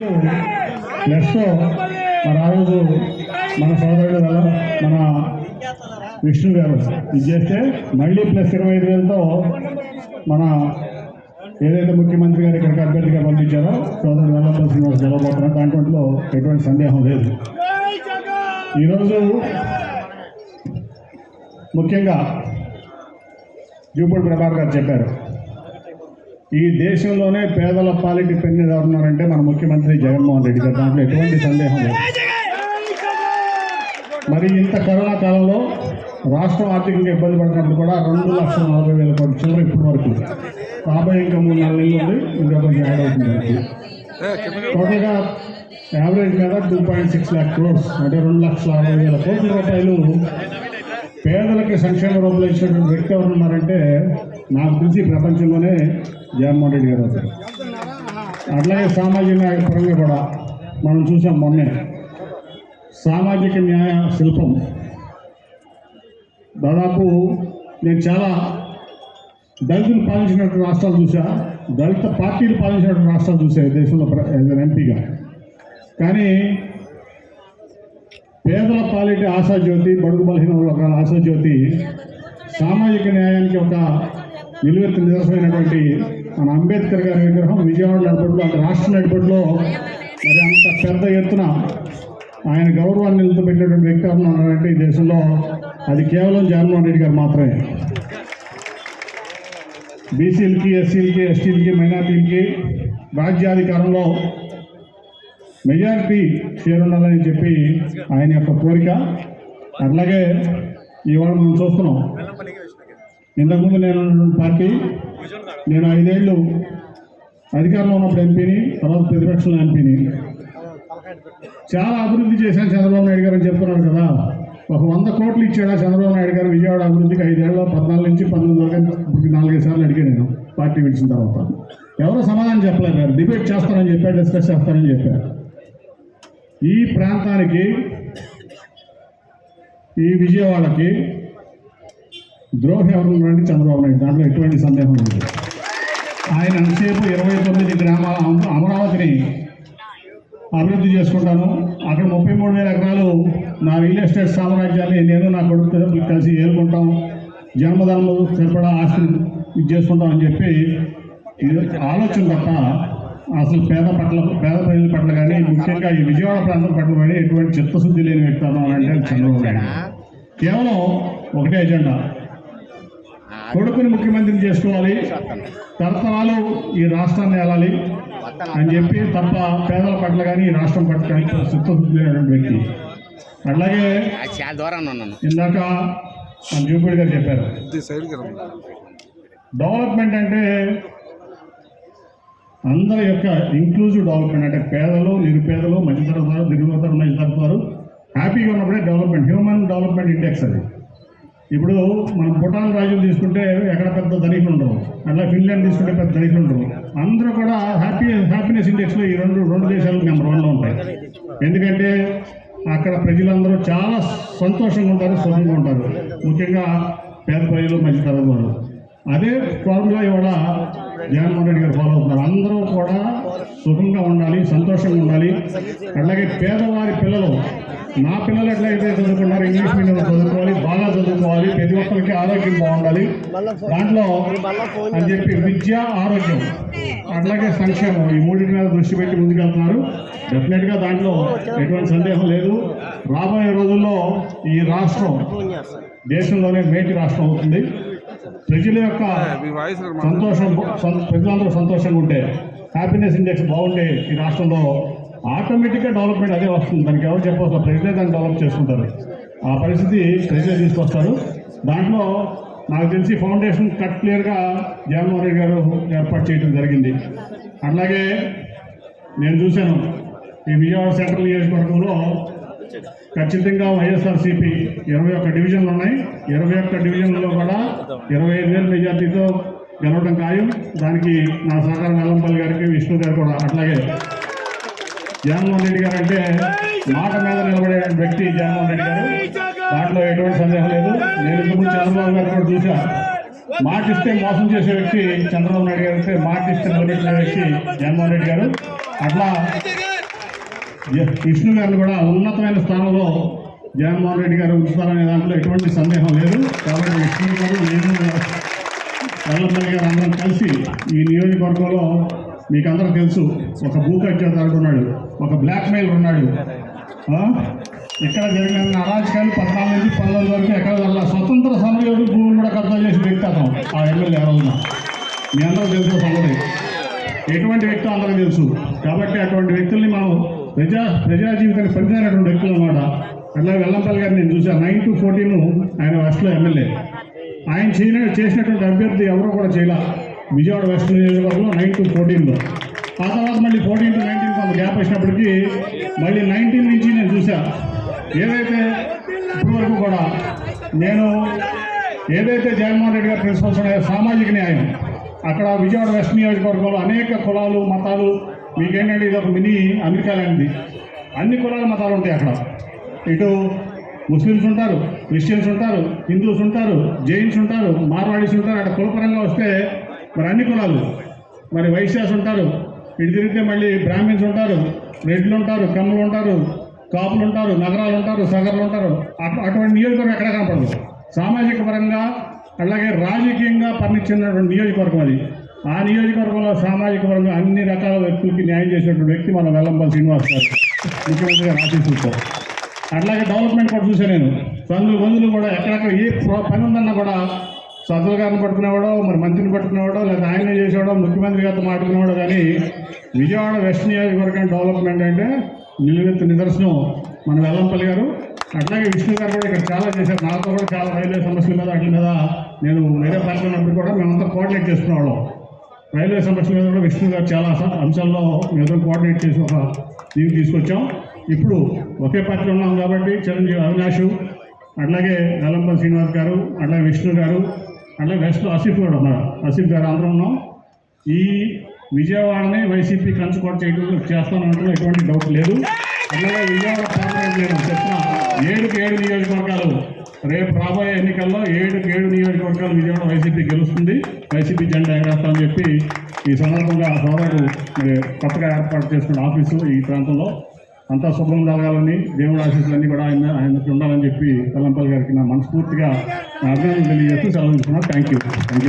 Next మరి ఆ రోజు మన సోదరుడు వల్ల మన విష్ణు గారు. ఇది చేస్తే మళ్ళీ ప్లస్ ఇరవై ఐదు వేలతో మన ఏదైతే ముఖ్యమంత్రి గారు ఇక్కడికి అభ్యర్థిగా పంపించారో సోదరుడు వెళ్ళాల్సిన శ్రీనివాస్ గెలవబోతున్నారు దాంట్లో ఎటువంటి సందేహం లేదు. ఈరోజు ముఖ్యంగా జూపూడి ప్రభాకర్ గారు చెప్పారు. ఈ దేశంలోనే పేదల పాలిటి పెన్ను ఎవరున్నారంటే మన ముఖ్యమంత్రి జగన్మోహన్ రెడ్డి గారు దాంట్లో ఎటువంటి సందేహం లేదు. మరి ఇంత కరోనా కాలంలో రాష్ట్రం ఆర్థికంగా ఇబ్బంది పడినప్పుడు కూడా రెండు లక్షల నలభై వేల కోట్ల చిల్లర ఇప్పటి వరకు. రాబోయే ఇంకా మూడు నాలుగు నెలలు ఉంది ఇంకా కొంచెం యాడ్ అవుతుంది. టోటల్గా యావరేజ్ మీద two point six lakh crores అంటే రెండు లక్షల అరవై వేల కోట్ల రూపాయలు. పేదలకి సంక్షేమ రూపంలో ఇచ్చినటువంటి వ్యక్తి ఎవరు ఉన్నారంటే నాకు తెలిసి ప్రపంచంలోనే జగన్మోహన్ రెడ్డి గారు అవుతారు. అట్లాగే సామాజిక న్యాయ పరంగా కూడా మనం చూసాం మొన్నే. సామాజిక న్యాయ శిల్పం. దాదాపు నేను చాలా దళితులు పాలించినటువంటి రాష్ట్రాలు చూసా దళిత పార్టీలు పాలించినటువంటి రాష్ట్రాలు చూసా దేశంలో ప్ర- ఎంపీగా. కానీ పేదల పాలిటి ఆశాజ్యోతి బడుగు బలహీన ఒక ఆశాజ్యోతి సామాజిక న్యాయానికి ఒక నిలువెత్తు నిదర్శనమైనటువంటి మన అంబేద్కర్ గారి విగ్రహం విజయవాడ నడిపట్లో అక్కడ రాష్ట్ర నడిపట్లో మరి అంత పెద్ద ఎత్తున ఆయన గౌరవాన్ని నిలబెట్టినటువంటి వ్యక్తి ఎవరు ఉన్నారంటే ఈ దేశంలో అది కేవలం జగన్మోహన్ రెడ్డి గారు మాత్రమే. బీసీలకి ఎస్సీలకి ఎస్టీలకి మైనార్టీలకి రాజ్యాధికారంలో మెజారిటీ షేర్ ఉండాలని చెప్పి ఆయన యొక్క కోరిక. అట్లాగే ఇవాళ మనం చూస్తున్నాం. ఇంతకుముందు నేను పార్టీ నేను ఐదేళ్ళు అధికారంలో ఉన్నప్పుడు ఎంపీని తర్వాత ప్రతిపక్షంలో ఎంపీని. చాలా అభివృద్ధి చేశాను చంద్రబాబు నాయుడు గారు అని చెప్తున్నారు కదా. ఒక వంద కోట్లు ఇచ్చాడా చంద్రబాబు నాయుడు గారు విజయవాడ అభివృద్ధికి ఐదేళ్ళలో పద్నాలుగు నుంచి పంతొమ్మిది వరకు నాలుగైదు సార్లు అడిగాను నేను పార్టీ విడిచిన తర్వాత. ఎవరో సమాధానం చెప్పలేదు గారు డిబేట్ చేస్తానని చెప్పారు డిస్కస్ చేస్తానని చెప్పారు ఈ ప్రాంతానికి ఈ విజయవాడకి ద్రోహి ఎవరు ఉన్నారంటే చంద్రబాబు నాయుడు. దాంట్లో ఎటువంటి సందేహం లేదు. ఆయన అంతసేపు ఇరవై తొమ్మిది గ్రామాల అమరావతిని అభివృద్ధి చేసుకుంటాను. అక్కడ ముప్పై మూడు వేల ఎకరాలు నా రియల్ ఎస్టేట్ సామ్రాజ్యాన్ని నేను నా కొడుకు కలిసి ఏలుకుంటాం. జన్మధర్మం సరిపడా ఆస్తిని ఇది చేసుకుంటాం అని చెప్పి ఇది ఆలోచన తప్ప అసలు పేద పట్ల పేద ప్రజల పట్ల కానీ ముఖ్యంగా ఈ విజయవాడ ప్రాంతం పట్ల కానీ ఎటువంటి చిత్తశుద్ధి లేని వ్యక్తి అని అంటే చంద్రబాబు నాయుడు. కేవలం ఒకటే ఎజెండా. కొడుకుని ముఖ్యమంత్రిని చేసుకోవాలి. తరతరాలు ఈ రాష్ట్రాన్ని వెళ్ళాలి అని చెప్పి తప్ప పేదల పట్ల కానీ ఈ రాష్ట్రం పట్ల కానీ చిత్తశుద్ధి వ్యక్తి. ఉన్నాను. ఇందాక మన జూపూడి గారు చెప్పారు. డెవలప్మెంట్ అంటే అందరి యొక్క ఇంక్లూజివ్ డెవలప్మెంట్ అంటే పేదలు నిరుపేదలు మధ్యతరగతి దిగువతరం మధ్యతరగతి హ్యాపీగా ఉన్నప్పుడే డెవలప్మెంట్ హ్యూమన్ డెవలప్మెంట్ ఇండెక్స్ అది. ఇప్పుడు మనం భూటాన్ రాజ్యం తీసుకుంటే ఎక్కడ పెద్ద ధనికులు ఉండరు అట్లా ఫిన్లాండ్ తీసుకుంటే పెద్ద ధనికులు ఉండరు అందరూ కూడా హ్యాపీ హ్యాపీనెస్ ఇండెక్స్లో ఈ రెండు రెండు దేశాలు నెంబర్ వన్లో ఉంటాయి. ఎందుకంటే అక్కడ ప్రజలందరూ చాలా సంతోషంగా ఉంటారు సుఖంగా ఉంటారు. ముఖ్యంగా పేద ప్రజలు మంచి వారు. అదే ఫార్ములా ఇవాళ జగన్మోహన్ రెడ్డి గారు ఫాలో అవుతున్నారు. అందరూ కూడా సుఖంగా ఉండాలి సంతోషంగా ఉండాలి. అట్లాగే పేదవారి పిల్లలు నా పిల్లలు ఎట్లయితే చదువుకున్నారు ఇంగ్లీష్ మీడియం చదువుకోవాలి బాగా చదువుకోవాలి ప్రతి ఒక్కరికి ఆరోగ్యం బాగుండాలి. దాంట్లో అని చెప్పి విద్య ఆరోగ్యం అట్లాగే సంక్షేమం ఈ మూడింటి మీద దృష్టి పెట్టి ముందుకెళ్తున్నారు. డెఫినెట్గా దాంట్లో ఎటువంటి సందేహం లేదు. రాబోయే రోజుల్లో ఈ రాష్ట్రం దేశంలోనే మేటి రాష్ట్రం అవుతుంది. ప్రజల యొక్క సంతోషం ప్రజలందరూ సంతోషంగా ఉంటే హ్యాపీనెస్ ఇండెక్స్ బాగుంటే ఈ రాష్ట్రంలో ఆటోమేటిక్గా డెవలప్మెంట్ అదే వస్తుంది. దానికి ఎవరు చెప్పవసరం ప్రజలే దాన్ని డెవలప్ చేసుకుంటారు. ఆ పరిస్థితి ప్రజలే తీసుకొస్తారు. దాంట్లో నాకు తెలిసి ఫౌండేషన్ కట్ క్లియర్గా జగన్మోహన్ రెడ్డి గారు ఏర్పాటు చేయడం జరిగింది. అట్లాగే నేను చూశాను ఈ విజయవాడ సెంట్రల్ నియోజకవర్గంలో ఖచ్చితంగా వైఎస్ఆర్సీపీ ఇరవై ఒక్క డివిజన్లు ఉన్నాయి. ఇరవై ఒక్క డివిజన్లలో కూడా ఇరవై ఐదు వేల మెజార్టీతో గెలవడం ఖాయం. దానికి నా సహకారం వెల్లంపల్లి గారికి విష్ణు గారు కూడా అట్లాగే. జగన్మోహన్ రెడ్డి గారు అంటే మాట మీద నిలబడే వ్యక్తి జగన్మోహన్ రెడ్డి గారు. దాంట్లో ఎటువంటి సందేహం లేదు. నేను ఇంతకుముందు చంద్రబాబు గారు కూడా చూసా. మాట ఇస్తే మోసం చేసే వ్యక్తి చంద్రబాబు నాయుడు గారు అయితే మాట ఇస్తే నిలబెట్టిన వ్యక్తి జగన్మోహన్ రెడ్డి గారు. అట్లా విష్ణు గారిని కూడా ఉన్నతమైన స్థానంలో జగన్మోహన్ రెడ్డి గారు ఉంచుతారనే దాంట్లో ఎటువంటి సందేహం లేదు. కాబట్టి విష్ణు గారు నేను వెల్లపల్లి గారు అందరం కలిసి ఈ నియోజకవర్గంలో మీకు అందరూ తెలుసు ఒక భూ కబ్జాదారుడు ఉన్నాడు ఒక బ్లాక్మెయిల్ ఉన్నాడు. ఇక్కడ జరిగిన అరాజకాలు పద్నాలుగు నుంచి పంతొమ్మిది వరకు ఎక్కడ వల్ల స్వతంత్ర సమయంలో భూములు కూడా కబ్జా చేసి వ్యక్తి అతను ఆ ఎమ్మెల్యే రోజున మీ అందరూ తెలుసు సంగతి. ఎటువంటి వ్యక్తి అందరూ తెలుసు. కాబట్టి అటువంటి వ్యక్తుల్ని మనం ప్రజా ప్రజా జీవితానికి పనిచేయనటువంటి వ్యక్తులు అనమాట అలా వెల్లంపల్లి గారిని నేను చూశాను నైన్ టు ఫోర్టీన్ ఆయన వెస్ట్లో ఎమ్మెల్యే. ఆయన చేయన చేసినటువంటి అభ్యర్థి ఎవరో కూడా చేయలే. విజయవాడ వెస్ట్ నియోజకవర్గంలో నైన్ టు ఫోర్టీన్లో. ఆ తర్వాత మళ్ళీ ఫోర్టీన్ టు నైన్టీన్ కొంత గ్యాప్ వచ్చినప్పటికీ మళ్ళీ నైన్టీన్ నుంచి నేను చూసా. ఏదైతే ఇప్పటివరకు కూడా నేను ఏదైతే జగన్మోహన్ రెడ్డి గారు ప్రిన్సిపల్స్ ఉన్నాయో సామాజిక న్యాయం అక్కడ విజయవాడ వెస్ట్ నియోజకవర్గంలో అనేక కులాలు మతాలు మీకేంటంటే ఇది ఒక మినీ అమెరికా లాంటిది అన్ని కులాల మతాలు ఉంటాయి అక్కడ. ఇటు ముస్లిమ్స్ ఉంటారు క్రిస్టియన్స్ ఉంటారు హిందూస్ ఉంటారు జైన్స్ ఉంటారు మార్వాడీస్ ఉంటారు. అక్కడ కులపరంగా వస్తే మరి అన్ని కులాలు. మరి వైశ్యాస్ ఉంటారు. ఇటు తిరిగితే మళ్ళీ బ్రాహ్మిన్స్ ఉంటారు రెడ్లు ఉంటారు కమ్ములు ఉంటారు కాపులు ఉంటారు నగరాలు ఉంటారు సగర్లు ఉంటారు. అటు- అటువంటి నియోజకవర్గం ఎక్కడ కనపడదు. సామాజిక పరంగా అలాగే రాజకీయంగా పరిణించినటువంటి నియోజకవర్గం అది. ఆ నియోజకవర్గంలో సామాజిక వర్గం అన్ని రకాల వ్యక్తులకి న్యాయం చేసినటువంటి వ్యక్తి మన వెల్లంపల్లి శ్రీనివాస్ గారు. ముఖ్యమంత్రి గారు అట్లాగే డెవలప్మెంట్ కూడా చూసాను నేను. సందులు గొంతులు కూడా ఎక్కడెక్కడ ఏ పని ఉందన్నా కూడా సజ్జల గారిని పట్టుకునేవాడో మరి మంత్రిని పట్టుకునేవాడో లేదా ఆయన చేసేవాడో ముఖ్యమంత్రి గారితో మాట్లాడుకునేవాడో కానీ విజయవాడ వెస్ట్ నియోజకవర్గం డెవలప్మెంట్ అంటే నిలువెత్తు నిదర్శనం మన వెల్లంపల్లి గారు. అట్లాగే విష్ణు గారు కూడా ఇక్కడ చాలా చేశారు. నాతో కూడా చాలా రైల్వే సమస్యల మీద వాటి మీద నేను వేరే పార్టీ ఉన్నప్పుడు కూడా మేమంతా కోఆర్డినేట్ చేసుకునేవాళ్ళం. రైల్వే సమస్యల మీద కూడా విష్ణు గారు చాలా అంశాల్లో మేము కోఆర్డినేట్ చేసి ఒక దీనికి తీసుకొచ్చాం. ఇప్పుడు ఒకే పార్టీలో ఉన్నాం కాబట్టి చిరంజీవి అవినాష్ అట్లాగే వెల్లంపల్లి శ్రీనివాస్ గారు అట్లాగే విష్ణు గారు అట్లాగే వెస్ట్ ఆసిఫ్ గారు ఉన్నారు. ఆసిఫ్ గారు అందరం ఉన్నాం. ఈ విజయవాడని వైసీపీ కంచుకోట చేయడం చేస్తానంటే ఎటువంటి డౌట్ లేదు. అలాగే విజయవాడ పార్లమెంట్ నేను చెప్తున్నా ఏడుకి ఏడు నియోజకవర్గాలు రేపు రాబోయే ఎన్నికల్లో ఏడుకి ఏడు నియోజకవర్గాలు విజయవాడ వైసీపీ గెలుస్తుంది. వైసీపీ జెండా ఎగరేస్తామని చెప్పి ఈ సందర్భంగా సోదరుడు మరి కొత్తగా ఏర్పాటు చేసుకున్న ఆఫీసు ఈ ప్రాంతంలో. అంతా శుభ్రం జరగాలని దేవుడి ఆశీస్సులన్నీ కూడా ఆయన ఆయనకి ఉండాలని చెప్పి కల్లంపల్లి గారికి నా మనస్ఫూర్తిగా నా అభినందనలు తెలియజేస్తూ సెలవు తీసుకున్నాను థ్యాంక్ యూ థ్యాంక్ యూ